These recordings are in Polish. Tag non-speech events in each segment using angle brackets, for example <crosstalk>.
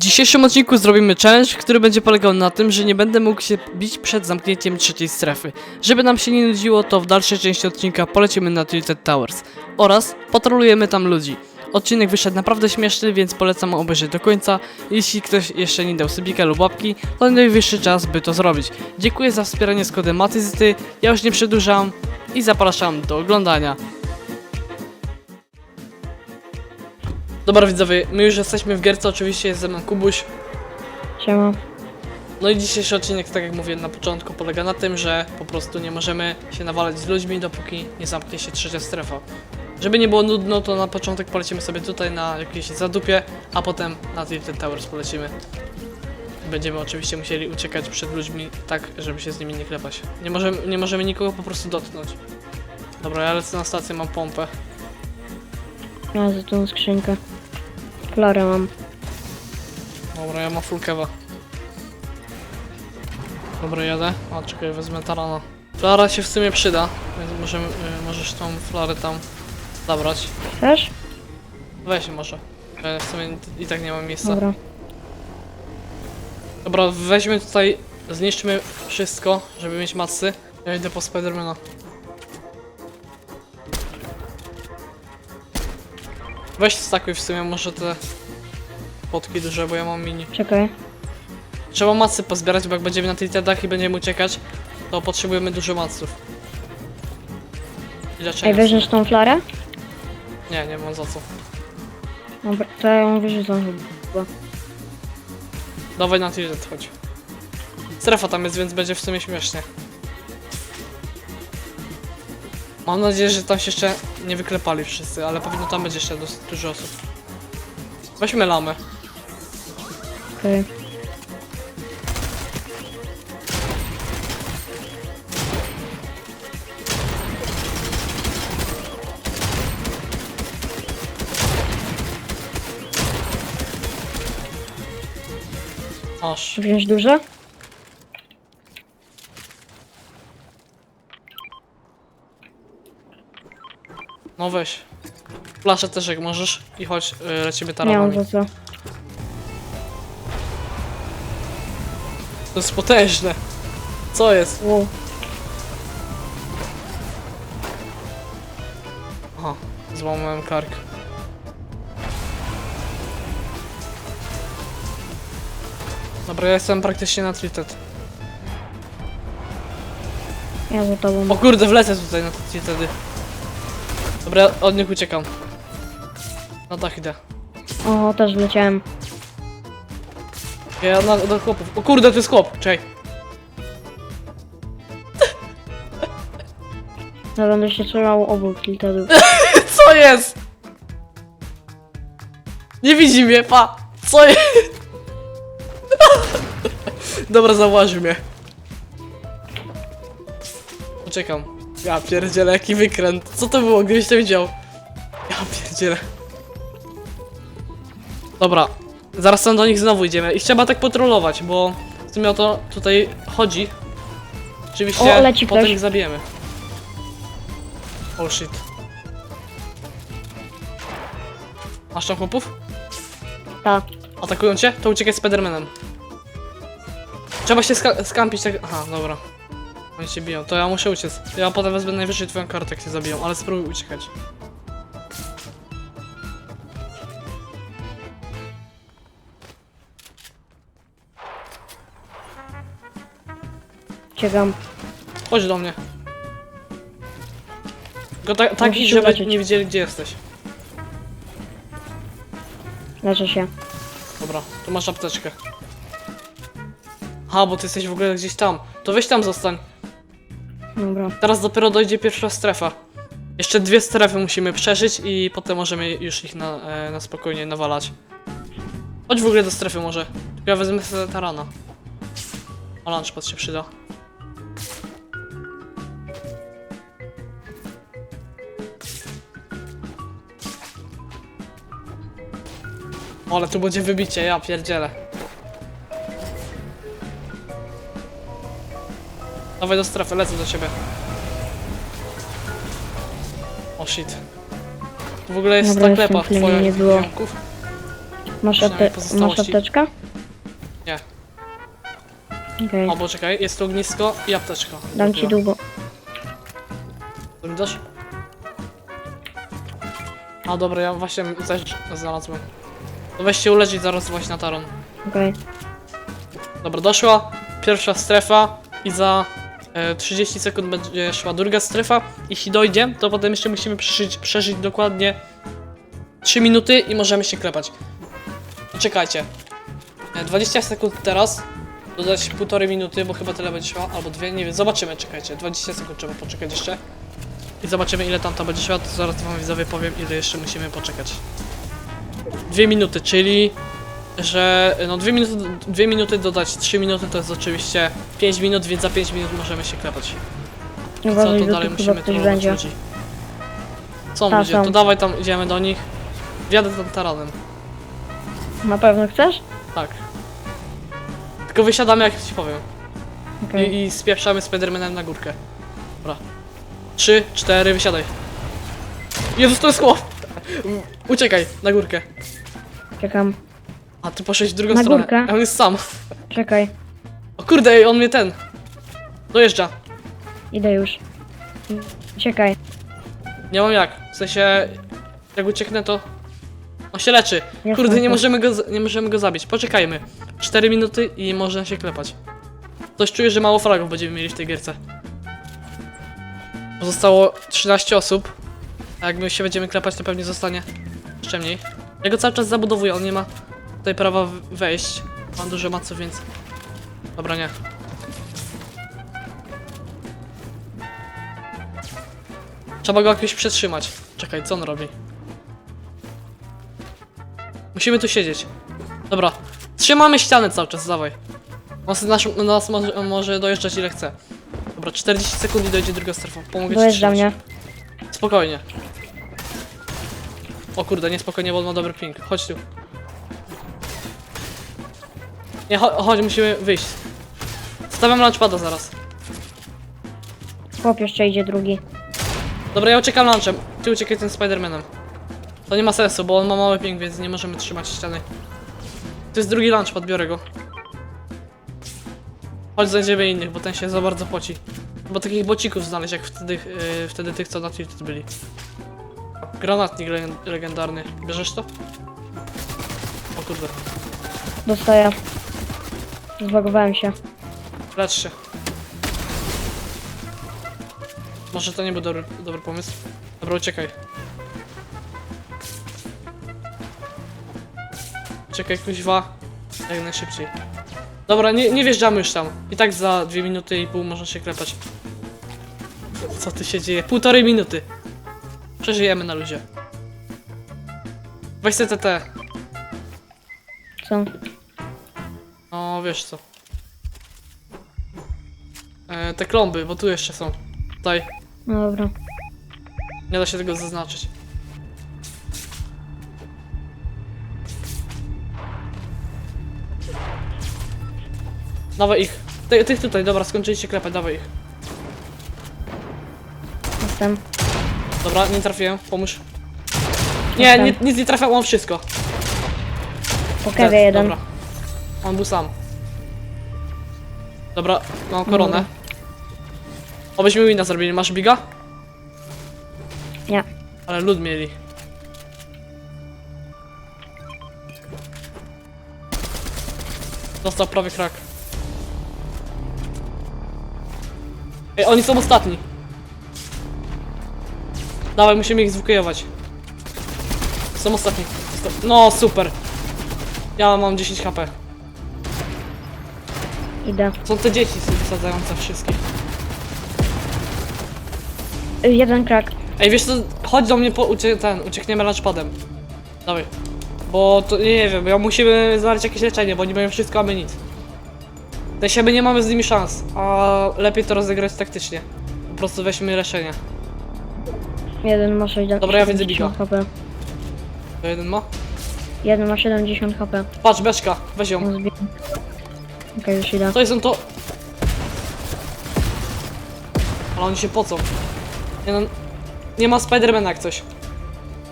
dzisiejszym odcinku zrobimy challenge, który będzie polegał na tym, że nie będę mógł się bić przed zamknięciem trzeciej strefy. Żeby nam się nie nudziło, to w dalszej części odcinka polecimy na Tilted Towers oraz patrolujemy tam ludzi. Odcinek wyszedł naprawdę śmieszny, więc polecam obejrzeć do końca. Jeśli ktoś jeszcze nie dał subika lub łapki, to najwyższy czas, by to zrobić. Dziękuję za wspieranie z kodem Matyzyty, ja już nie przedłużam i zapraszam do oglądania. Dobra widzowie, my już jesteśmy w gierce, oczywiście jest ze mną Kubuś. Siema. No i dzisiejszy odcinek, tak jak mówiłem na początku, polega na tym, że po prostu nie możemy się nawalać z ludźmi, dopóki nie zamknie się trzecia strefa. Żeby nie było nudno, to na początek polecimy sobie tutaj na jakieś zadupie, a potem na Tilted Towers polecimy. Będziemy oczywiście musieli uciekać przed ludźmi tak, żeby się z nimi nie klepać. Nie możemy, nie możemy nikogo po prostu dotknąć. Dobra, ja lecę na stację, mam pompę. Za tą skrzynkę. Florę mam. Dobra, ja mam full kewa. Dobra, jadę. A, czekaj, wezmę tarana. Flara się w sumie przyda, więc możemy, y, możesz tą flarę tam zabrać. Chcesz? Weź może. Ja w sumie i tak nie mam miejsca. Dobra. Dobra, weźmy tutaj, zniszczymy wszystko, żeby mieć macy. Ja idę po Spidermana. Weź stakuj w sumie może te potki duże, bo ja mam mini. Czekaj. Trzeba macy pozbierać, bo jak będziemy na tiltedach i będziemy uciekać, to potrzebujemy dużo maców. I Ej, leczenia. weźmiesz tą flarę? Nie, nie mam za co. Dobra, to ja ją wyrzucam chyba. Dawaj na tilted, chodź. Strefa tam jest, więc będzie w sumie śmiesznie. Mam nadzieję, że tam się jeszcze nie wyklepali wszyscy, ale powinno tam być jeszcze dosyć dużo osób. Weźmy lamę. Okej. Aż. Wziąć duże? No weź. Flaszę też jak możesz i chodź, yy, lecimy Nie mam taranami. za co. To jest potężne. Co jest? Wow. Aha, złamałem kark. Dobra, ja jestem praktycznie na tilted. Ja za tobą. O kurde, wlecę tutaj na te tiltedy. Dobra, od nich uciekam. Na dach idę. O, też wleciałem. Ja na, do chłopów. O kurde, to jest chłop, czej. Ja będę się strzelał obok tiltedów. <laughs> Co jest? Nie widzi mnie, pa! Co jest? <laughs> Dobra, zauważył mnie. Uciekam. Ja pierdzielę, jaki wykręt. Co to było, gdybyś to widział? Ja pierdzielę. Dobra, zaraz tam do nich znowu idziemy. Ich trzeba tak patrolować, bo w sumie o to tutaj chodzi. Oczywiście O, leci potem ktoś. ich zabijemy. Oh shit. Masz tam chłopów? Ta. Atakują cię? To uciekaj z Spidermanem. Trzeba się ska skampić tak... Aha, dobra. Oni się biją, to ja muszę uciec. Ja potem wezmę najwyżej twoją kartę, jak się zabiją, ale spróbuj uciekać. Ciekam. Chodź do mnie. Ta tak Musisz idź, żeby nie widzieli, gdzie jesteś. Leczę się. Dobra, tu masz apteczkę. Ha, bo ty jesteś w ogóle gdzieś tam. To weź tam zostań. Dobra. Teraz dopiero dojdzie pierwsza strefa. Jeszcze dwie strefy musimy przeżyć i potem możemy już ich na, e, na spokojnie nawalać. Chodź w ogóle do strefy może. Ja wezmę sobie tarana. O lunchpad się przyda. O, ale tu będzie wybicie, ja pierdzielę. Dawaj do strefy, lecę do ciebie. O shit. Tu w ogóle jest Dobra, ta klepa jestem, twoja nie było. ziomków. Masz, Przynajmniej apte- pozostałości. masz apteczkę? Nie. Okej, O, bo czekaj, jest tu ognisko i apteczka. dam ci długo. To mi dasz? A dobra, ja właśnie coś znalazłem. To weź się uleczyć, zaraz właśnie na taron. Okej, Dobra, doszła pierwsza strefa i za 30 sekund będzie szła druga strefa. Jeśli dojdzie, to potem jeszcze musimy przeżyć, przeżyć dokładnie 3 minuty i możemy się klepać. Czekajcie. E, 20 sekund teraz. Dodać półtorej minuty, bo chyba tyle będzie szła, albo dwie, nie wiem, zobaczymy, czekajcie. 20 sekund trzeba poczekać jeszcze. I zobaczymy ile tam to będzie szła, to zaraz wam widzowie powiem ile jeszcze musimy poczekać. Dwie minuty, czyli że no dwie minuty, dwie minuty dodać 3 minuty to jest oczywiście 5 minut, więc za 5 minut możemy się klepać. Co uważaj, to dalej tu musimy trollować będzie. ludzi. Są Ta, ludzie, są. to dawaj tam idziemy do nich. Wjadę tam taranem. Na pewno chcesz? Tak. Tylko wysiadamy jak ci powiem. Okej, I, i spieprzamy Spidermanem na górkę. Dobra. 3, 4, wysiadaj. Jezus, to jest chłop! Uciekaj, na górkę. czekam. A ty poszedłeś w drugą Na stronę. górkę? A on jest sam. Czekaj, O kurde, ej, on mnie ten. Dojeżdża. idę już. Czekaj, Nie mam jak. W sensie, jak ucieknę to... On się leczy. Kurde, nie możemy, go, z- nie możemy go zabić. Poczekajmy. 4 minuty i można się klepać. Coś czuję, że mało fragów będziemy mieli w tej gierce. Zostało 13 osób. A jak my się będziemy klepać, to pewnie zostanie jeszcze mniej. Ja go cały czas zabudowuję, on nie ma tutaj prawa w- wejść. Mam dużo maców, więc... Dobra, nie. Trzeba go jakoś przetrzymać. Czekaj, co on robi? Musimy tu siedzieć. Dobra. Trzymamy ścianę cały czas, dawaj. On sobie nas, nas może, może dojeżdżać ile chce. Dobra, 40 sekund i dojdzie druga strefa. Pomogę ci dojeżdża trzymać. mnie. Spokojnie. O kurde, niespokojnie, bo on ma dobry ping. Chodź tu. Nie, cho chodź, musimy wyjść. Stawiam launchpada zaraz. Chłop jeszcze idzie drugi. Dobra, ja uciekam lunchem. Ty uciekaj tym Spidermanem. To nie ma sensu, bo on ma mały ping, więc nie możemy trzymać ściany. To jest drugi launchpad, biorę go. Chodź znajdziemy innych, bo ten się za bardzo poci. Bo takich bocików znaleźć, jak wtedy, yy, wtedy tych, co na tilted byli. Granatnik leg- legendarny. Bierzesz to? O kurde. Dostaję. Zbagowałem się. Lecz się. Może to nie był dobry, dobry pomysł. Dobra, uciekaj. Uciekaj, kuźwa. Jak najszybciej. Dobra, nie, nie wjeżdżamy już tam. I tak za dwie minuty i pół można się klepać. Co tu się dzieje? Półtorej minuty. Przeżyjemy na luzie. Weź CTT. Co? No, wiesz co. E, te klomby, bo tu jeszcze są. Tutaj. No dobra. Nie da się tego zaznaczyć. Dawaj ich. Ty, tych tutaj, dobra, skończyliście klepać, dawaj ich. Jestem. Dobra, nie trafiłem, pomóż. Nie, Jestem. nic nie trafiał, mam wszystko. Po Dead, kewie jeden. Dobra. On był sam. Dobra, mam koronę. Dobra. Obyśmy wina zrobili, masz biga? Nie. Ale lud mieli. Dostał prawie krak. Ej, oni są ostatni. Dawaj, musimy ich zwukejować. Są ostatni. Sto- No, super. Ja mam 10 HP. Idę. Są te dzieci wysadzające wszystkich. Y, Jeden krak. Ej, wiesz co, chodź do mnie, po, ucie, ten, uciekniemy lunchpadem. Dawaj. Bo to, nie, nie wiem, bo musimy znaleźć jakieś leczenie, bo oni mają wszystko, a my nic. Się my nie mamy z nimi szans, a lepiej to rozegrać taktycznie. Po prostu weźmy leczenie. Jeden ma 60 Dobra, ja widzę biga. HP. To jeden ma? Jeden ma 70 HP. Patrz, beczka, weź ją. Zbiję. Okej, już idę. To to... Ale oni się pocą. Nie no, nie ma Spidermana jak coś.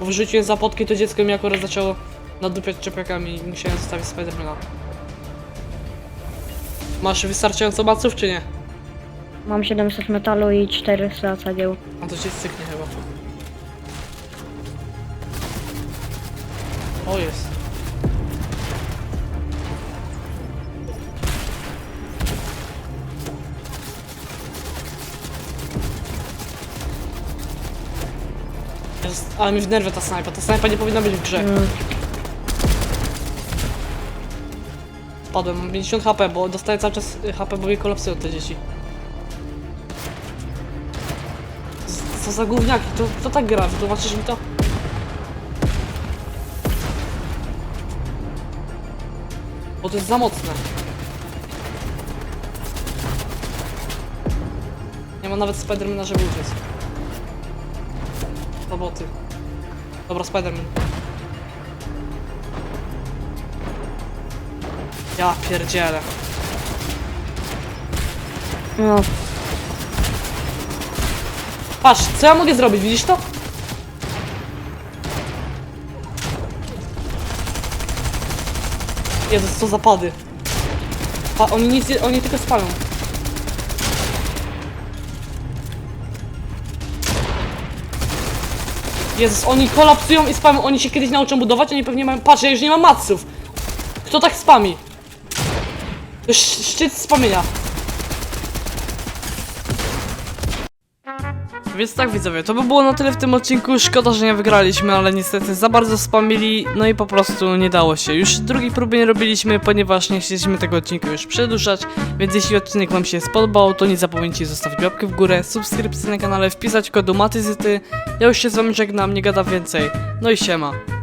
Bo wrzuciłem zapotki, to dziecko mi akurat zaczęło nadupiać czepiakami i musiałem zostawić Spidermana. Masz wystarczająco maców, czy nie? Mam 700 metalu i 400 cegieł. A to cię styknie ale mi w nerwę ta snajpa. Ta snajpa nie powinna być w grze. Mm, Padłem, mam 50 HP, bo dostaję cały czas HP, bo mnie kolapsują te dzieci. Co za gówniaki, to, to tak gra, wytłumaczysz mi to? Bo to jest za mocne. Nie ma nawet Spidermana, żeby uciec. Roboty. Dobra, Spiderman. Ja pierdzielę. no, Patrz, co ja mogę zrobić, widzisz to? Jezus, co zapady. Pa, oni nic, nie- oni tylko spalą. Jezus, oni kolapsują i spamią, oni się kiedyś nauczą budować, oni pewnie mają... Patrz, ja już nie mam maców. Kto tak spami? Jest szczyt spamienia. Więc tak widzowie, to by było na tyle w tym odcinku. Szkoda, że nie wygraliśmy, ale niestety za bardzo spamili, no i po prostu nie dało się. Już drugiej próby nie robiliśmy, ponieważ nie chcieliśmy tego odcinka już przedłużać. Więc jeśli odcinek wam się spodobał, to nie zapomnijcie zostawić łapkę w górę, subskrypcję na kanale, wpisać kodu Matyzyty. Ja już się z wami żegnam, nie gada więcej. No i siema.